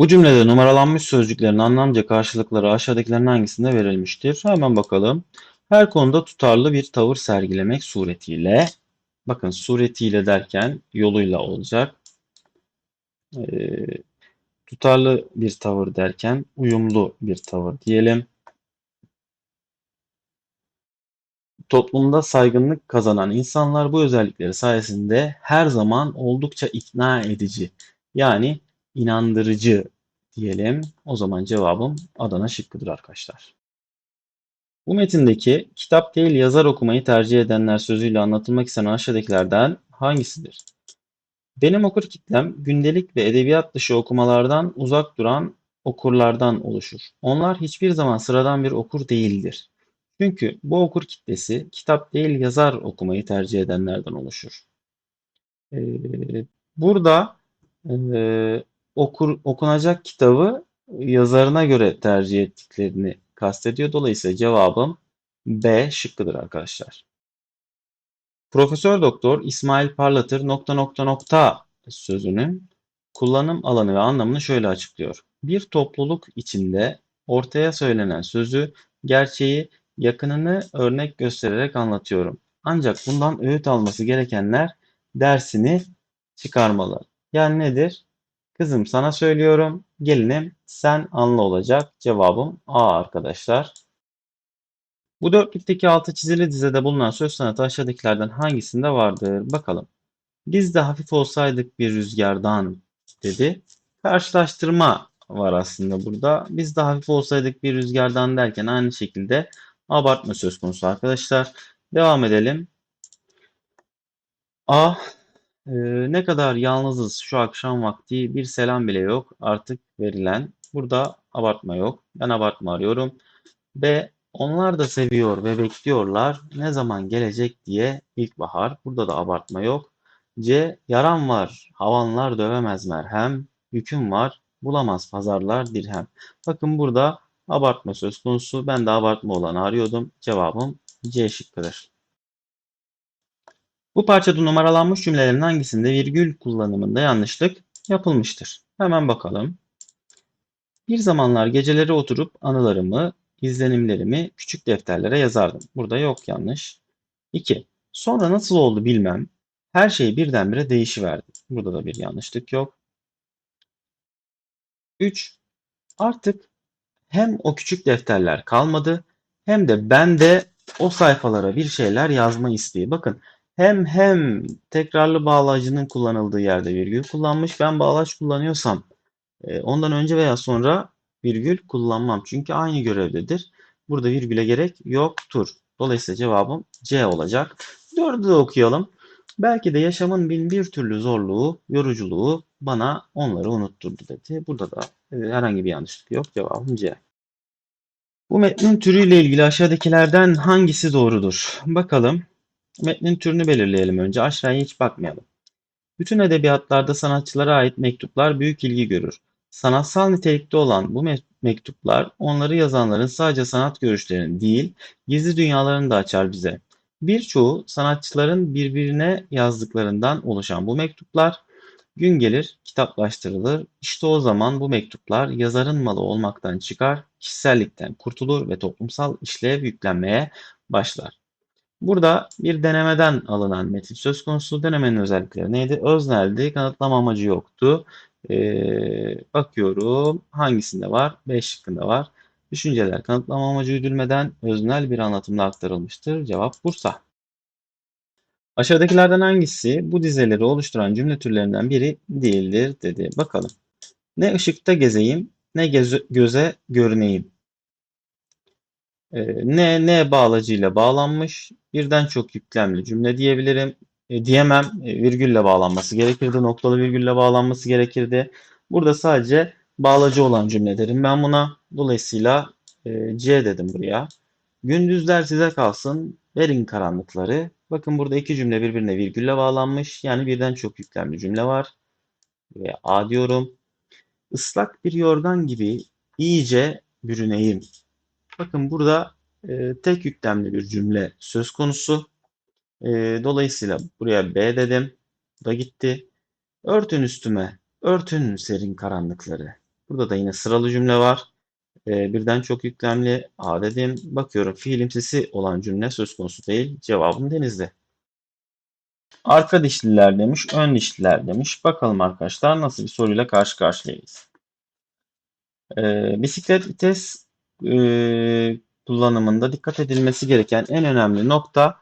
Bu cümlede numaralanmış sözcüklerin anlamca karşılıkları aşağıdakilerin hangisinde verilmiştir? Hemen bakalım. Her konuda tutarlı bir tavır sergilemek suretiyle, bakın suretiyle derken yoluyla olacak. Ee, tutarlı bir tavır derken uyumlu bir tavır diyelim. Toplumda saygınlık kazanan insanlar bu özellikleri sayesinde her zaman oldukça ikna edici yani inandırıcı diyelim. O zaman cevabım Adana şıkkıdır arkadaşlar. Bu metindeki kitap değil yazar okumayı tercih edenler sözüyle anlatılmak istenen aşağıdakilerden hangisidir? Benim okur kitlem gündelik ve edebiyat dışı okumalardan uzak duran okurlardan oluşur. Onlar hiçbir zaman sıradan bir okur değildir. Çünkü bu okur kitlesi kitap değil yazar okumayı tercih edenlerden oluşur. Ee, burada e, okur, okunacak kitabı yazarına göre tercih ettiklerini kastediyor. Dolayısıyla cevabım B şıkkıdır arkadaşlar. Profesör Doktor İsmail Parlatır nokta nokta nokta sözünün kullanım alanı ve anlamını şöyle açıklıyor. Bir topluluk içinde ortaya söylenen sözü, gerçeği, yakınını örnek göstererek anlatıyorum. Ancak bundan öğüt alması gerekenler dersini çıkarmalı. Yani nedir? Kızım sana söylüyorum, gelinim sen anla olacak. Cevabım A arkadaşlar. Bu dörtlükteki altı çizili dizede bulunan söz sanatı aşağıdakilerden hangisinde vardır? Bakalım. Biz de hafif olsaydık bir rüzgardan dedi. Karşılaştırma var aslında burada. Biz de hafif olsaydık bir rüzgardan derken aynı şekilde abartma söz konusu arkadaşlar. Devam edelim. A. E, ne kadar yalnızız şu akşam vakti bir selam bile yok artık verilen. Burada abartma yok. Ben abartma arıyorum. B. Onlar da seviyor ve bekliyorlar. Ne zaman gelecek diye ilkbahar. Burada da abartma yok. C. Yaram var. Havanlar dövemez merhem. Yüküm var. Bulamaz pazarlar dirhem. Bakın burada abartma söz konusu. Ben de abartma olanı arıyordum. Cevabım C şıkkıdır. Bu parçada numaralanmış cümlelerin hangisinde virgül kullanımında yanlışlık yapılmıştır? Hemen bakalım. Bir zamanlar geceleri oturup anılarımı, izlenimlerimi küçük defterlere yazardım. Burada yok yanlış. 2. Sonra nasıl oldu bilmem. Her şey birdenbire değişiverdi. Burada da bir yanlışlık yok. 3. Artık hem o küçük defterler kalmadı hem de ben de o sayfalara bir şeyler yazma isteği. Bakın hem hem tekrarlı bağlacının kullanıldığı yerde virgül kullanmış. Ben bağlaç kullanıyorsam e, ondan önce veya sonra virgül kullanmam. Çünkü aynı görevdedir. Burada virgüle gerek yoktur. Dolayısıyla cevabım C olacak. Dördü de okuyalım. Belki de yaşamın bin bir türlü zorluğu, yoruculuğu bana onları unutturdu dedi. Burada da e, herhangi bir yanlışlık yok. Cevabım C. Bu metnin türüyle ilgili aşağıdakilerden hangisi doğrudur? Bakalım. Metnin türünü belirleyelim önce. Aşağıya hiç bakmayalım. Bütün edebiyatlarda sanatçılara ait mektuplar büyük ilgi görür. Sanatsal nitelikte olan bu mektuplar onları yazanların sadece sanat görüşlerini değil, gizli dünyalarını da açar bize. Birçoğu sanatçıların birbirine yazdıklarından oluşan bu mektuplar gün gelir kitaplaştırılır. İşte o zaman bu mektuplar yazarın malı olmaktan çıkar, kişisellikten kurtulur ve toplumsal işlev yüklenmeye başlar. Burada bir denemeden alınan metin söz konusu. Denemenin özellikleri neydi? Özneldi, kanıtlama amacı yoktu. Ee, bakıyorum hangisinde var? B şıkkında var. Düşünceler kanıtlama amacı güdülmeden öznel bir anlatımla aktarılmıştır. Cevap Bursa. Aşağıdakilerden hangisi bu dizeleri oluşturan cümle türlerinden biri değildir dedi. Bakalım. Ne ışıkta gezeyim ne göze görüneyim. Ee, ne ne bağlacıyla bağlanmış. Birden çok yüklemli cümle diyebilirim. E, diyemem. E, virgülle bağlanması gerekirdi. Noktalı virgülle bağlanması gerekirdi. Burada sadece bağlacı olan cümle derim ben buna. Dolayısıyla e, C dedim buraya. Gündüzler size kalsın. Verin karanlıkları. Bakın burada iki cümle birbirine virgülle bağlanmış. Yani birden çok yüklemli cümle var. Ve A diyorum. Islak bir yorgan gibi iyice bürüneyim. Bakın burada e, tek yüklemli bir cümle söz konusu. E, dolayısıyla buraya B dedim. Bu da gitti. Örtün üstüme, örtün serin karanlıkları. Burada da yine sıralı cümle var. Ee, birden çok yüklemli A dedim. Bakıyorum fiilimsisi olan cümle söz konusu değil. Cevabım denizde. Arka dişliler demiş, ön dişliler demiş. Bakalım arkadaşlar nasıl bir soruyla karşı karşıyayız. Ee, bisiklet vites e, kullanımında dikkat edilmesi gereken en önemli nokta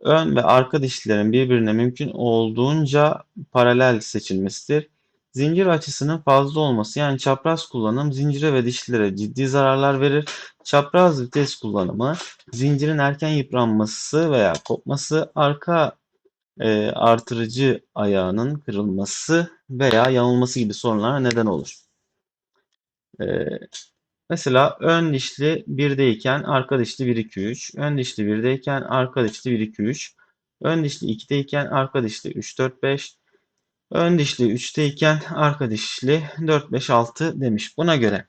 ön ve arka dişlilerin birbirine mümkün olduğunca paralel seçilmesidir. Zincir açısının fazla olması yani çapraz kullanım zincire ve dişlilere ciddi zararlar verir. Çapraz vites kullanımı zincirin erken yıpranması veya kopması, arka e, artırıcı ayağının kırılması veya yanılması gibi sorunlara neden olur. E, mesela ön dişli 1'deyken arka dişli 1 2 3, ön dişli 1'deyken arka dişli 1 2 3, ön dişli 2'deyken arka dişli 3 4 5, ön dişli 3'teyken arka dişli 4 5 6 demiş. Buna göre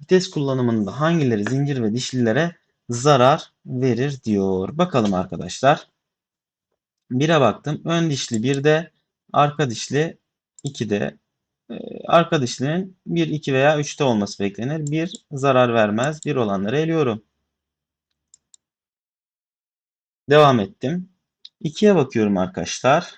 vites kullanımında hangileri zincir ve dişlilere zarar verir diyor. Bakalım arkadaşlar. 1'e baktım. Ön dişli 1'de, arka dişli 2'de. Ee, arka dişlinin 1, 2 veya 3'te olması beklenir. 1 zarar vermez. 1 olanları eliyorum. Devam ettim. 2'ye bakıyorum arkadaşlar.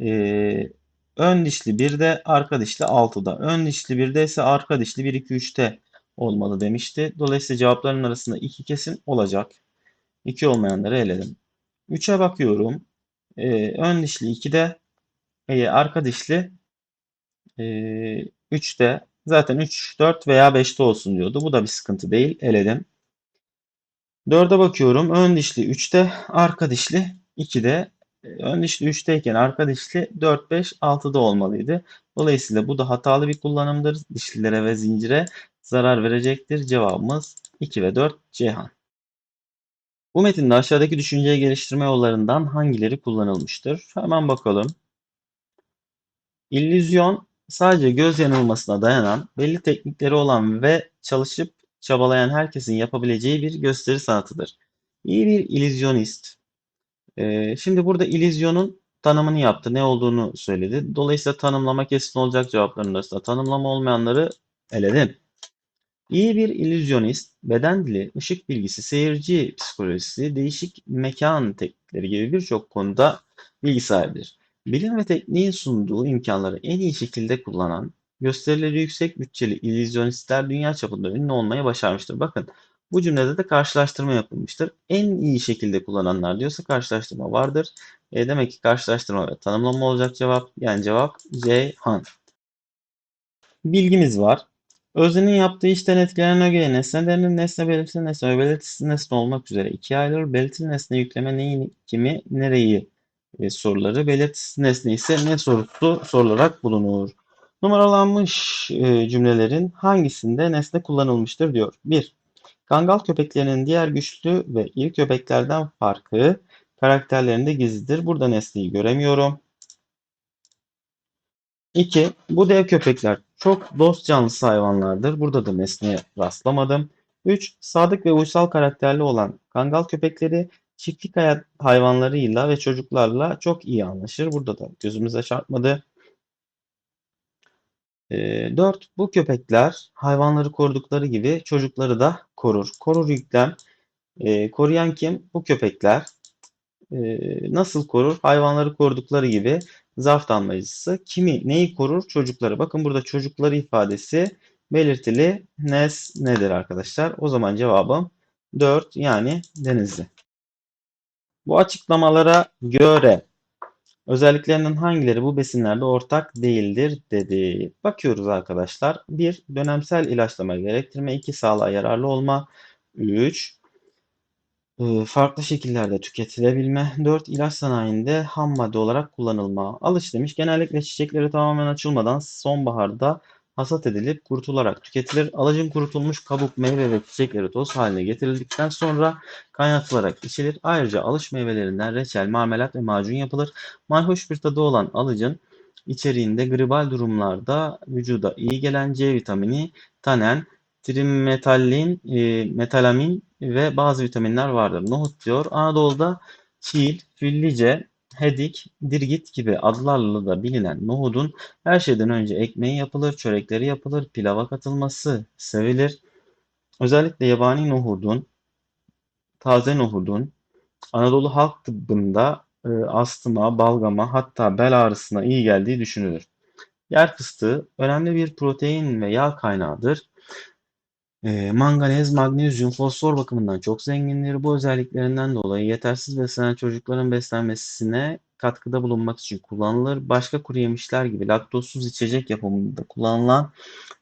Ee, ön dişli 1'de, arka dişli 6'da. Ön dişli 1'de ise arka dişli 1, 2, 3'te olmalı demişti. Dolayısıyla cevapların arasında 2 kesin olacak. 2 olmayanları eledim. 3'e bakıyorum. Ee, ön dişli 2'de, e, arka dişli e, 3'te. Zaten 3, 4 veya 5'te olsun diyordu. Bu da bir sıkıntı değil. Eledim. 4'e bakıyorum. Ön dişli 3'te, arka dişli 2'de. E, ön dişli 3'teyken arka dişli 4, 5, 6'da olmalıydı. Dolayısıyla bu da hatalı bir kullanımdır. Dişlilere ve zincire zarar verecektir. Cevabımız 2 ve 4 Ceyhan. Bu metinde aşağıdaki düşünceyi geliştirme yollarından hangileri kullanılmıştır? Hemen bakalım. İllüzyon sadece göz yanılmasına dayanan, belli teknikleri olan ve çalışıp çabalayan herkesin yapabileceği bir gösteri sanatıdır. İyi bir illüzyonist. Ee, şimdi burada illüzyonun tanımını yaptı, ne olduğunu söyledi. Dolayısıyla tanımlama kesin olacak cevapların arasında. Tanımlama olmayanları eledim. İyi bir illüzyonist, beden dili, ışık bilgisi, seyirci psikolojisi, değişik mekan teknikleri gibi birçok konuda bilgi sahibidir. Bilim ve tekniğin sunduğu imkanları en iyi şekilde kullanan, gösterileri yüksek bütçeli illüzyonistler dünya çapında ünlü olmayı başarmıştır. Bakın bu cümlede de karşılaştırma yapılmıştır. En iyi şekilde kullananlar diyorsa karşılaştırma vardır. E demek ki karşılaştırma ve tanımlama olacak cevap. Yani cevap C. Han. Bilgimiz var. Öznenin yaptığı işten etkilenen ögeye nesnelerin nesne belirtili nesne ve belirtisiz nesne olmak üzere ikiye ayrılır. Belirtili nesne yükleme neyi, kimi, nereyi e, soruları. Belirtisiz nesne ise ne sorusu sorularak bulunur. Numaralanmış e, cümlelerin hangisinde nesne kullanılmıştır diyor. 1. Kangal köpeklerinin diğer güçlü ve iri köpeklerden farkı karakterlerinde gizlidir. Burada nesneyi göremiyorum. 2. Bu dev köpekler çok dost canlısı hayvanlardır. Burada da nesneye rastlamadım. 3. Sadık ve uysal karakterli olan kangal köpekleri çiftlik hayat hayvanlarıyla ve çocuklarla çok iyi anlaşır. Burada da gözümüze çarpmadı. 4. Bu köpekler hayvanları korudukları gibi çocukları da korur. Korur yüklem. E, koruyan kim? Bu köpekler. E, nasıl korur? Hayvanları korudukları gibi zarf damlacısı. Kimi, neyi korur? Çocukları. Bakın burada çocukları ifadesi belirtili nesnedir arkadaşlar. O zaman cevabım 4 yani denizli. Bu açıklamalara göre özelliklerinden hangileri bu besinlerde ortak değildir dedi. Bakıyoruz arkadaşlar. 1. Dönemsel ilaçlama gerektirme. 2. Sağlığa yararlı olma. 3. Ee, farklı şekillerde tüketilebilme. 4. ilaç sanayinde ham madde olarak kullanılma. Alış demiş. Genellikle çiçekleri tamamen açılmadan sonbaharda hasat edilip kurutularak tüketilir. Alacın kurutulmuş kabuk, meyve ve çiçekleri toz haline getirildikten sonra kaynatılarak içilir. Ayrıca alış meyvelerinden reçel, marmelat ve macun yapılır. Mayhoş bir tadı olan alıcın içeriğinde gribal durumlarda vücuda iyi gelen C vitamini, tanen, trimetallin, e, metalamin ve bazı vitaminler vardır. Nohut diyor. Anadolu'da çiğ, füllice, hedik, dirgit gibi adlarla da bilinen nohudun her şeyden önce ekmeği yapılır, çörekleri yapılır, pilava katılması sevilir. Özellikle yabani nohudun, taze nohudun Anadolu halk tıbbında e, astıma, balgama hatta bel ağrısına iyi geldiği düşünülür. Yer fıstığı önemli bir protein ve yağ kaynağıdır. E, manganez, magnezyum, fosfor bakımından çok zengindir. Bu özelliklerinden dolayı yetersiz beslenen çocukların beslenmesine katkıda bulunmak için kullanılır. Başka kuru yemişler gibi laktozsuz içecek yapımında kullanılan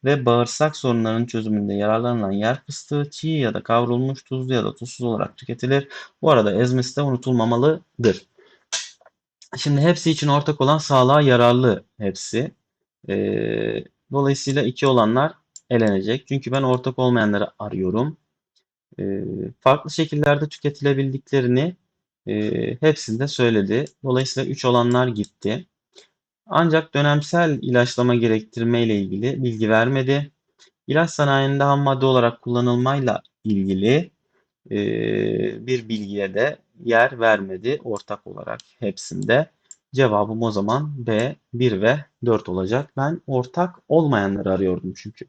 ve bağırsak sorunlarının çözümünde yararlanılan yer fıstığı çiğ ya da kavrulmuş tuzlu ya da tuzsuz olarak tüketilir. Bu arada ezmesi de unutulmamalıdır. Şimdi hepsi için ortak olan sağlığa yararlı hepsi. Ee, dolayısıyla iki olanlar elenecek. Çünkü ben ortak olmayanları arıyorum. Ee, farklı şekillerde tüketilebildiklerini e, hepsinde söyledi. Dolayısıyla 3 olanlar gitti. Ancak dönemsel ilaçlama gerektirme ile ilgili bilgi vermedi. İlaç sanayinde ham madde olarak kullanılmayla ilgili e, bir bilgiye de yer vermedi ortak olarak hepsinde. Cevabım o zaman B 1 ve 4 olacak. Ben ortak olmayanları arıyordum çünkü.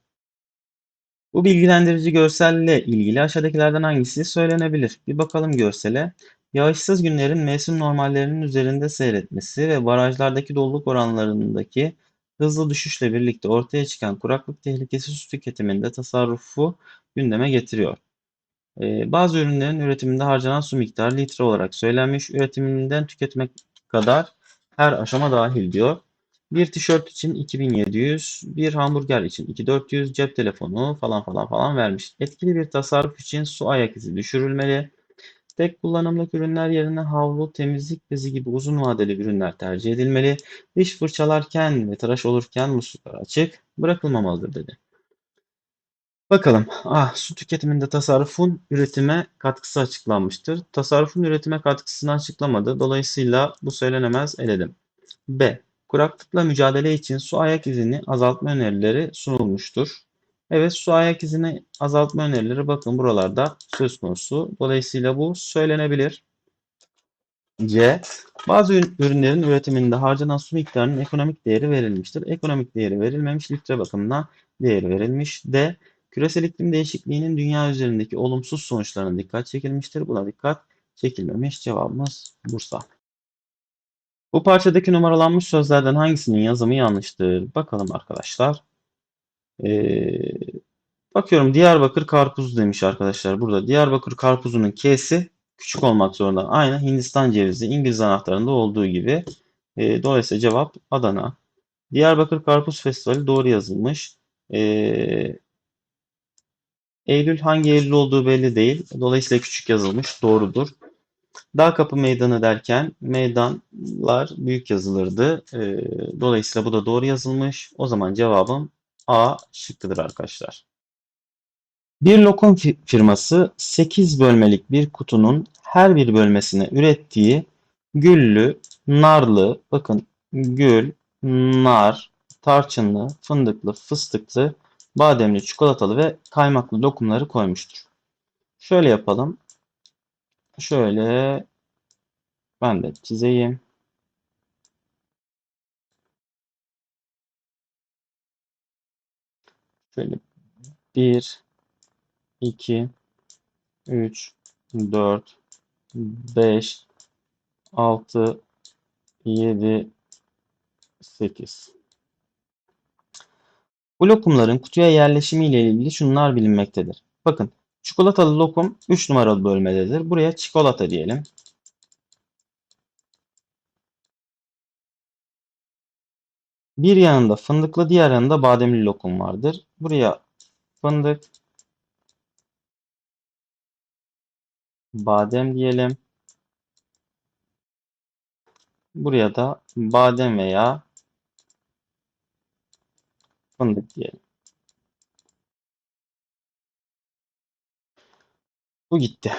Bu bilgilendirici görselle ilgili aşağıdakilerden hangisi söylenebilir? Bir bakalım görsele. Yağışsız günlerin mevsim normallerinin üzerinde seyretmesi ve barajlardaki doluluk oranlarındaki hızlı düşüşle birlikte ortaya çıkan kuraklık tehlikesi su tüketiminde tasarrufu gündeme getiriyor. Ee, bazı ürünlerin üretiminde harcanan su miktarı litre olarak söylenmiş, üretiminden tüketmek kadar her aşama dahil diyor. Bir tişört için 2700, bir hamburger için 2400, cep telefonu falan falan falan vermiş. Etkili bir tasarruf için su ayak izi düşürülmeli. Tek kullanımlık ürünler yerine havlu, temizlik bezi gibi uzun vadeli ürünler tercih edilmeli. Diş fırçalarken ve tıraş olurken musluklar açık bırakılmamalıdır dedi. Bakalım. Ah, su tüketiminde tasarrufun üretime katkısı açıklanmıştır. Tasarrufun üretime katkısını açıklamadı. Dolayısıyla bu söylenemez eledim. B. Kuraklıkla mücadele için su ayak izini azaltma önerileri sunulmuştur. Evet su ayak izini azaltma önerileri bakın buralarda söz konusu. Dolayısıyla bu söylenebilir. C. Bazı ürünlerin üretiminde harcanan su miktarının ekonomik değeri verilmiştir. Ekonomik değeri verilmemiş, litre bakımından değeri verilmiş. D. Küresel iklim değişikliğinin dünya üzerindeki olumsuz sonuçlarına dikkat çekilmiştir. Buna dikkat çekilmemiş. Cevabımız Bursa. Bu parçadaki numaralanmış sözlerden hangisinin yazımı yanlıştır? Bakalım arkadaşlar. Ee, bakıyorum Diyarbakır karpuz demiş arkadaşlar. Burada Diyarbakır karpuzunun K'si küçük olmak zorunda. Aynı Hindistan cevizi İngiliz anahtarında olduğu gibi. Ee, dolayısıyla cevap Adana. Diyarbakır Karpuz Festivali doğru yazılmış. Ee, Eylül hangi Eylül olduğu belli değil. Dolayısıyla küçük yazılmış. Doğrudur. Dağ Kapı Meydanı derken meydanlar büyük yazılırdı. Ee, dolayısıyla bu da doğru yazılmış. O zaman cevabım A şıkkıdır arkadaşlar. Bir lokum firması 8 bölmelik bir kutunun her bir bölmesine ürettiği güllü, narlı, bakın gül, nar, tarçınlı, fındıklı, fıstıklı, bademli, çikolatalı ve kaymaklı lokumları koymuştur. Şöyle yapalım. Şöyle ben de çizeyim. Şöyle 1 2 3 4 5 6 7 8 Bu lokumların kutuya yerleşimi ile ilgili şunlar bilinmektedir. Bakın çikolatalı lokum 3 numaralı bölmededir. Buraya çikolata diyelim. Bir yanında fındıklı diğer yanında bademli lokum vardır. Buraya fındık, badem diyelim. Buraya da badem veya fındık diyelim. Bu gitti.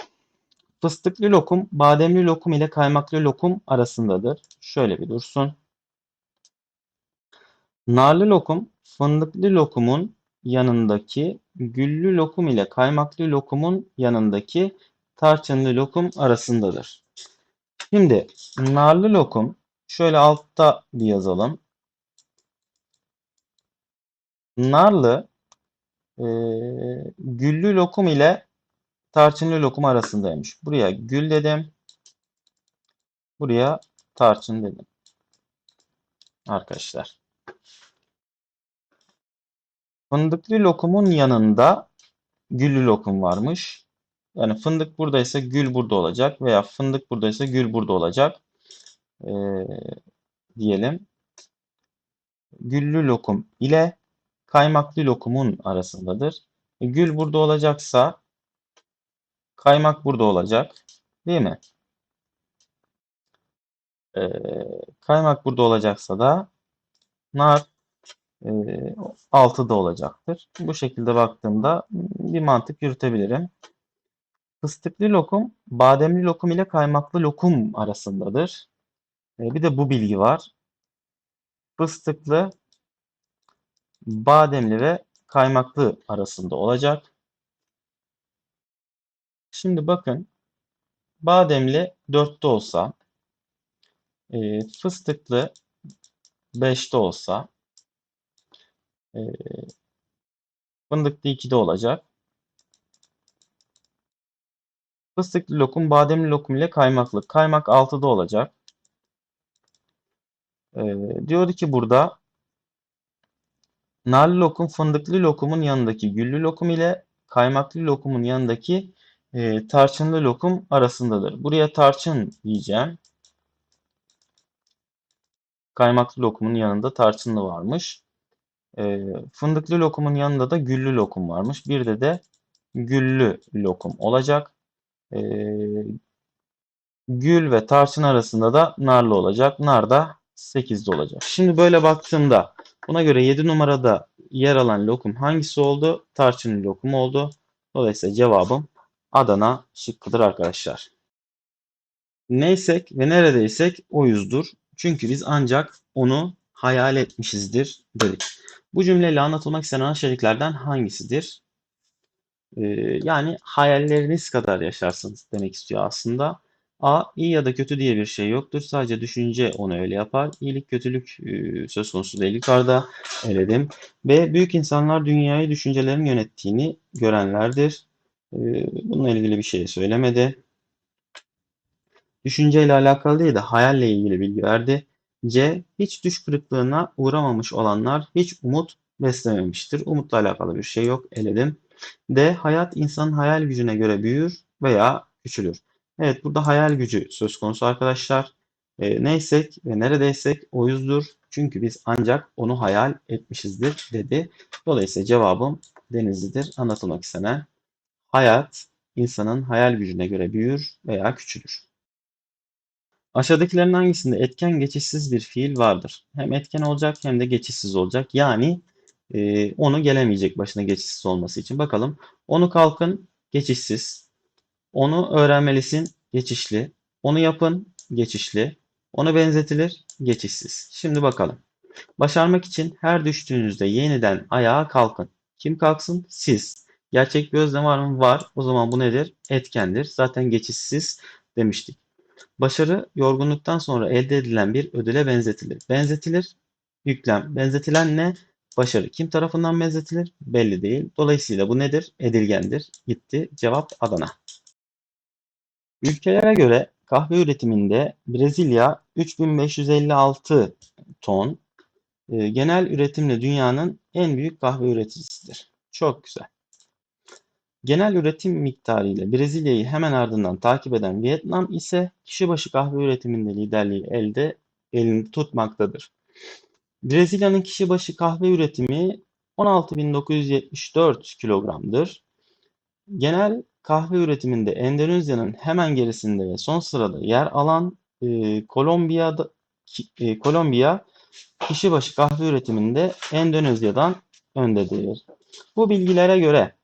Fıstıklı lokum, bademli lokum ile kaymaklı lokum arasındadır. Şöyle bir dursun. Narlı lokum, fındıklı lokumun yanındaki güllü lokum ile kaymaklı lokumun yanındaki tarçınlı lokum arasındadır. Şimdi narlı lokum şöyle altta bir yazalım. Narlı e, güllü lokum ile tarçınlı lokum arasındaymış. Buraya gül dedim. Buraya tarçın dedim. Arkadaşlar. Fındıklı lokumun yanında güllü lokum varmış. Yani fındık buradaysa gül burada olacak veya fındık buradaysa gül burada olacak. Ee, diyelim. Güllü lokum ile kaymaklı lokumun arasındadır. E, gül burada olacaksa kaymak burada olacak. Değil mi? Ee, kaymak burada olacaksa da nar e, altıda olacaktır. Bu şekilde baktığımda bir mantık yürütebilirim. Fıstıklı lokum, bademli lokum ile kaymaklı lokum arasındadır. E, bir de bu bilgi var. Fıstıklı, bademli ve kaymaklı arasında olacak. Şimdi bakın bademli 4'te olsa e, fıstıklı 5'te olsa e, fındıklı 2'de olacak. Fıstıklı lokum bademli lokum ile kaymaklı. Kaymak 6'da olacak. E, diyordu ki burada narlı lokum fındıklı lokumun yanındaki güllü lokum ile kaymaklı lokumun yanındaki e, tarçınlı lokum arasındadır. Buraya tarçın diyeceğim. Kaymaklı lokumun yanında tarçınlı varmış. E, fındıklı lokumun yanında da güllü lokum varmış. Bir de de güllü lokum olacak. E, gül ve tarçın arasında da narlı olacak. Nar da 8'de olacak. Şimdi böyle baktığımda buna göre 7 numarada yer alan lokum hangisi oldu? Tarçınlı lokum oldu. Dolayısıyla cevabım Adana şıkkıdır arkadaşlar. Neysek ve neredeysek oyuzdur. Çünkü biz ancak onu hayal etmişizdir dedik. Bu cümleyle anlatılmak istenen aşağıdakilerden hangisidir? Ee, yani hayalleriniz kadar yaşarsınız demek istiyor aslında. A. iyi ya da kötü diye bir şey yoktur. Sadece düşünce onu öyle yapar. İyilik kötülük e, söz konusu değil. Yukarıda eledim. B. Büyük insanlar dünyayı düşüncelerin yönettiğini görenlerdir. E, bununla ilgili bir şey söylemedi. Düşünceyle alakalı değil de hayalle ilgili bilgi verdi. C. Hiç düş kırıklığına uğramamış olanlar hiç umut beslememiştir. Umutla alakalı bir şey yok. Eledim. D. Hayat insanın hayal gücüne göre büyür veya küçülür. Evet burada hayal gücü söz konusu arkadaşlar. E, neysek ve neredeysek o yüzdür. Çünkü biz ancak onu hayal etmişizdir dedi. Dolayısıyla cevabım Denizli'dir. Anlatılmak istenen hayat insanın hayal gücüne göre büyür veya küçülür. Aşağıdakilerin hangisinde etken geçişsiz bir fiil vardır? Hem etken olacak hem de geçişsiz olacak. Yani e, onu gelemeyecek başına geçişsiz olması için. Bakalım. Onu kalkın geçişsiz. Onu öğrenmelisin geçişli. Onu yapın geçişli. Onu benzetilir geçişsiz. Şimdi bakalım. Başarmak için her düştüğünüzde yeniden ayağa kalkın. Kim kalksın? Siz. Gerçek bir özlem var mı? Var. O zaman bu nedir? Etkendir. Zaten geçişsiz demiştik. Başarı yorgunluktan sonra elde edilen bir ödüle benzetilir. Benzetilir, yüklem. Benzetilen ne? Başarı. Kim tarafından benzetilir? Belli değil. Dolayısıyla bu nedir? Edilgendir. Gitti. Cevap Adana. Ülkelere göre kahve üretiminde Brezilya 3556 ton, e, genel üretimle dünyanın en büyük kahve üreticisidir. Çok güzel. Genel üretim miktarı ile Brezilya'yı hemen ardından takip eden Vietnam ise kişi başı kahve üretiminde liderliği elde elini tutmaktadır. Brezilya'nın kişi başı kahve üretimi 16.974 kilogramdır. Genel kahve üretiminde Endonezya'nın hemen gerisinde ve son sırada yer alan e, Kolombiya'da e, Kolombiya kişi başı kahve üretiminde Endonezya'dan öndedir. Bu bilgilere göre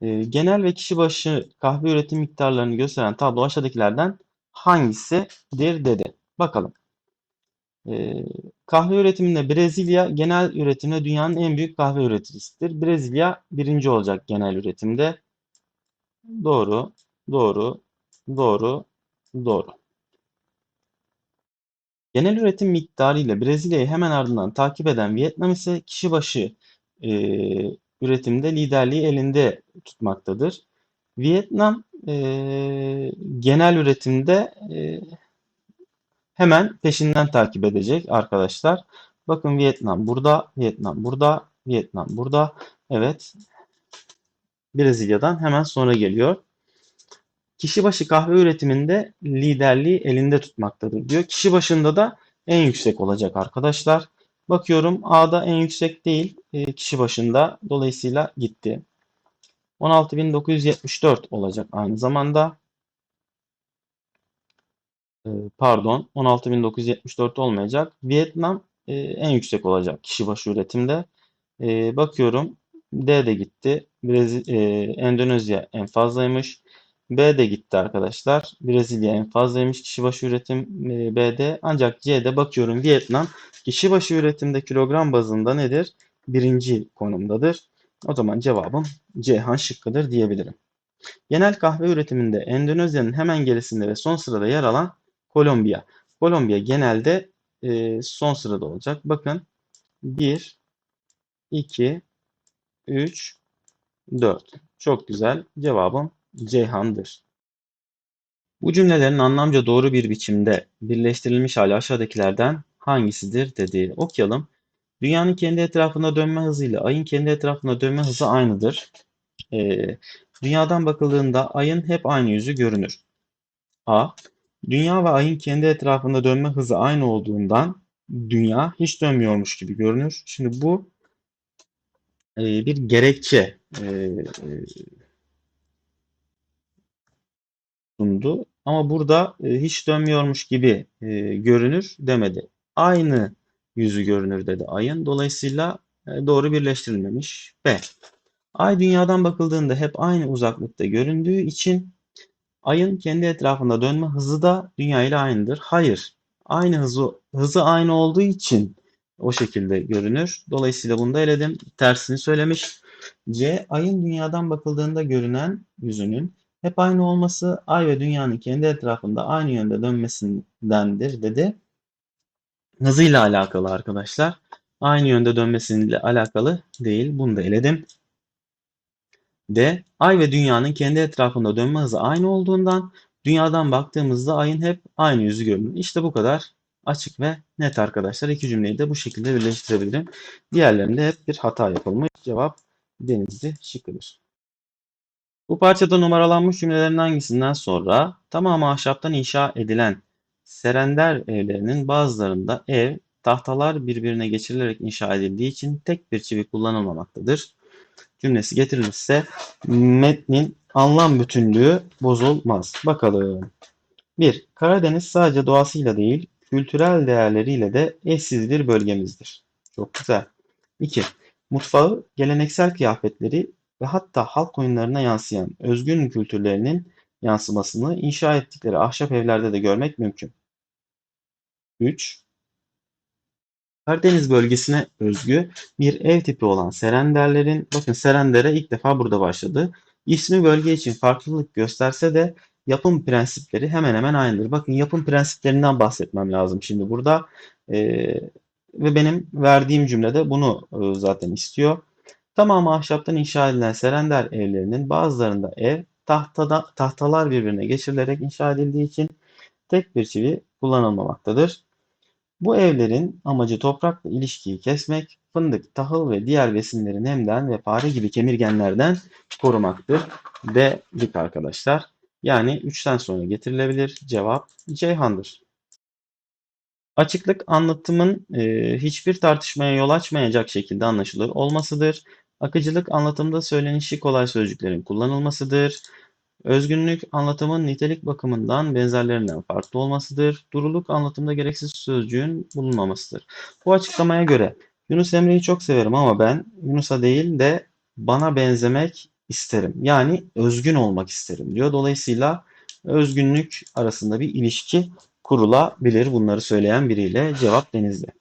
e, genel ve kişi başı kahve üretim miktarlarını gösteren tablo aşağıdakilerden hangisidir dedi. Bakalım. E, kahve üretiminde Brezilya genel üretimde dünyanın en büyük kahve üreticisidir. Brezilya birinci olacak genel üretimde. Doğru, doğru, doğru, Doğru. Genel üretim miktarı ile Brezilya'yı hemen ardından takip eden Vietnam ise kişi başı e, üretimde liderliği elinde tutmaktadır. Vietnam e, genel üretimde e, hemen peşinden takip edecek arkadaşlar. Bakın Vietnam burada, Vietnam burada, Vietnam burada. Evet. Brezilya'dan hemen sonra geliyor. Kişi başı kahve üretiminde liderliği elinde tutmaktadır diyor. Kişi başında da en yüksek olacak arkadaşlar. Bakıyorum A'da en yüksek değil. E, kişi başında. Dolayısıyla gitti. 16.974 olacak aynı zamanda. E, pardon 16.974 olmayacak. Vietnam e, en yüksek olacak kişi başı üretimde. Bakıyorum D de gitti. Brezilya, e, Endonezya en fazlaymış. B de gitti arkadaşlar. Brezilya en fazlaymış kişi başı üretim B'de. Ancak C'de bakıyorum Vietnam kişi başı üretimde kilogram bazında nedir? Birinci konumdadır. O zaman cevabım Ceyhan şıkkıdır diyebilirim. Genel kahve üretiminde Endonezya'nın hemen gerisinde ve son sırada yer alan Kolombiya. Kolombiya genelde e, son sırada olacak. Bakın 1, 2, 3, 4. Çok güzel. Cevabım Ceyhan'dır. Bu cümlelerin anlamca doğru bir biçimde birleştirilmiş hali aşağıdakilerden hangisidir dedi. Okuyalım. Dünyanın kendi etrafında dönme hızıyla ayın kendi etrafında dönme hızı aynıdır. Ee, dünyadan bakıldığında ayın hep aynı yüzü görünür. A. Dünya ve ayın kendi etrafında dönme hızı aynı olduğundan dünya hiç dönmüyormuş gibi görünür. Şimdi bu e, bir gerekçe e, e, sundu. Ama burada e, hiç dönmüyormuş gibi e, görünür demedi. Aynı yüzü görünür dedi ayın. Dolayısıyla e, doğru birleştirilmemiş. B. Ay dünyadan bakıldığında hep aynı uzaklıkta göründüğü için ayın kendi etrafında dönme hızı da dünya ile aynıdır. Hayır. Aynı hızı hızı aynı olduğu için o şekilde görünür. Dolayısıyla bunu da eledim. Tersini söylemiş. C. Ayın dünyadan bakıldığında görünen yüzünün hep aynı olması ay ve dünyanın kendi etrafında aynı yönde dönmesindendir dedi. Hızıyla alakalı arkadaşlar. Aynı yönde dönmesiyle alakalı değil. Bunu da eledim. D. Ay ve dünyanın kendi etrafında dönme hızı aynı olduğundan dünyadan baktığımızda ayın hep aynı yüzü görünür. İşte bu kadar açık ve net arkadaşlar. İki cümleyi de bu şekilde birleştirebilirim. Diğerlerinde hep bir hata yapılmış. Cevap Denizli şıkkıdır. Bu parçada numaralanmış cümlelerin hangisinden sonra tamamı ahşaptan inşa edilen serender evlerinin bazılarında ev, tahtalar birbirine geçirilerek inşa edildiği için tek bir çivi kullanılmamaktadır. Cümlesi getirilirse metnin anlam bütünlüğü bozulmaz. Bakalım. 1. Karadeniz sadece doğasıyla değil, kültürel değerleriyle de eşsiz bir bölgemizdir. Çok güzel. 2. Mutfağı, geleneksel kıyafetleri ve hatta halk oyunlarına yansıyan özgün kültürlerinin yansımasını inşa ettikleri ahşap evlerde de görmek mümkün. 3. Karadeniz bölgesine özgü bir ev tipi olan Serenderlerin, bakın Serendere ilk defa burada başladı. İsmi bölge için farklılık gösterse de yapım prensipleri hemen hemen aynıdır. Bakın yapım prensiplerinden bahsetmem lazım şimdi burada. Ee, ve benim verdiğim cümlede bunu e, zaten istiyor. Tamamı ahşaptan inşa edilen Serender evlerinin bazılarında ev tahtada, tahtalar birbirine geçirilerek inşa edildiği için tek bir çivi kullanılmamaktadır. Bu evlerin amacı toprakla ilişkiyi kesmek, fındık, tahıl ve diğer besinleri nemden ve fare gibi kemirgenlerden korumaktır dedik arkadaşlar. Yani 3'ten sonra getirilebilir. Cevap Ceyhan'dır. Açıklık anlatımın e, hiçbir tartışmaya yol açmayacak şekilde anlaşılır olmasıdır. Akıcılık anlatımda söylenişi kolay sözcüklerin kullanılmasıdır. Özgünlük anlatımın nitelik bakımından benzerlerinden farklı olmasıdır. Duruluk anlatımda gereksiz sözcüğün bulunmamasıdır. Bu açıklamaya göre Yunus Emre'yi çok severim ama ben Yunus'a değil de bana benzemek isterim. Yani özgün olmak isterim diyor. Dolayısıyla özgünlük arasında bir ilişki kurulabilir bunları söyleyen biriyle. Cevap Denizli.